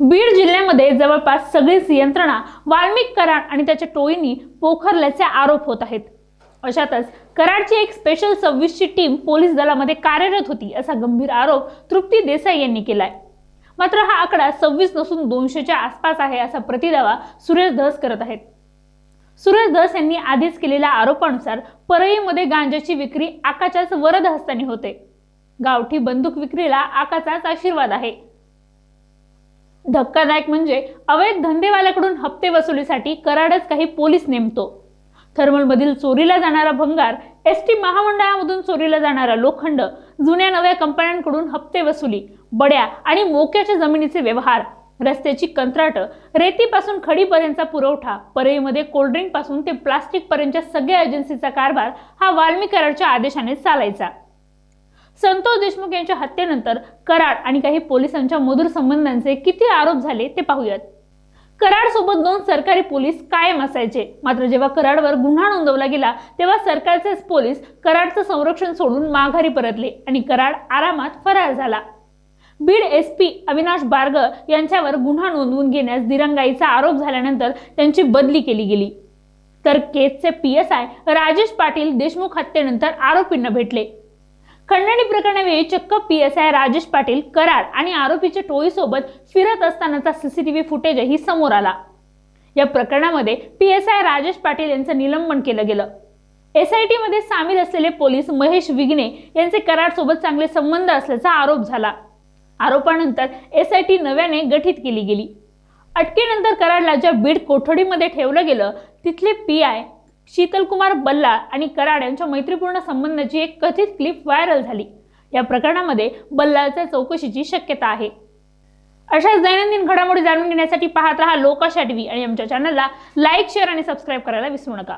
बीड जिल्ह्यामध्ये जवळपास सगळीच यंत्रणा वाल्मिक कराड आणि त्याच्या टोळींनी पोखरल्याचे आरोप होत आहेत. अशातच कराडची एक स्पेशल सव्वीसची टीम पोलीस दलामध्ये कार्यरत होती असा गंभीर आरोप तृप्ती देसाई यांनी केलाय. मात्र हा आकडा सव्वीस नसून दोनशेच्या आसपास आहे असा प्रतिदावा सुरेश धस करत आहेत. सुरेश धस यांनी आधीच केलेल्या आरोपानुसार परळीमध्ये गांजाची विक्री आकाच्याच वरदहस्तानी होते. गावठी बंदूक विक्रीला आकाचाच आशीर्वाद आहे. धक्कादायक म्हणजे अवैध धंदेवाल्याकडून हप्ते वसुलीसाठी कराडच काही पोलीस नेमतो. थर्मलमधील चोरीला जाणारा भंगार एस टी महामंडळामधून चोरीला जाणारा लोखंड जुन्या नव्या कंपन्यांकडून हप्ते वसुली बड्या आणि मोक्याच्या जमिनीचे व्यवहार रस्त्याची कंत्राटं रेतीपासून खडीपर्यंतचा पुरवठा परळीमध्ये कोल्ड्रिंकपासून ते प्लास्टिकपर्यंतच्या सगळ्या एजन्सीचा कारभार हा वाल्मी कराडच्या आदेशाने चालायचा. संतोष देशमुख यांच्या हत्येनंतर कराड आणि काही पोलिसांच्या मधुर संबंधांचे किती आरोप झाले ते पाहूयात. कराड सोबत दोन सरकारी पोलीस कायम असायचे. मात्र जेव्हा कराडवर गुन्हा नोंदवला गेला तेव्हा सरकारचेच पोलीस कराडचं संरक्षण सोडून माघारी परतले आणि कराड आरामात फरार झाला. बीड एस पी अविनाश बार्ग यांच्यावर गुन्हा नोंदवून घेण्यास दिरंगाईचा आरोप झाल्यानंतर त्यांची बदली केली गेली. तर केसचे P S I Rajesh Patil Deshmukh हत्येनंतर आरोपींना भेटले. खंडणी प्रकरणावेळी चक्क P S I Rajesh Patil Karad आणि आरोपीच्या टोळीसोबत फिरत असतानाचा सीसीटीव्ही फुटेजही समोर आला. या प्रकरणामध्ये P S I Rajesh Patil यांचं निलंबन केलं गेलं. एस आय टीमध्ये सामील असलेले पोलीस महेश विघ्ने यांचे कराडसोबत चांगले संबंध असल्याचा आरोप झाला. आरोपानंतर एस आय टी नव्याने गठीत केली गेली. अटकेनंतर कराडला ज्या बीड कोठडीमध्ये ठेवलं गेलं. तिथले पी आय शीतलकुमार बल्ला आणि कराड यांच्या मैत्रीपूर्ण संबंधाची एक कथित क्लिप व्हायरल झाली. या प्रकरणामध्ये बल्लाच्या चौकशीची शक्यता आहे. अशाच दैनंदिन घडामोडी जाणून घेण्यासाठी पाहत रहा लोकाशा टीव्ही आणि आमच्या चॅनलला लाईक शेअर आणि सबस्क्राईब करायला विसरू नका.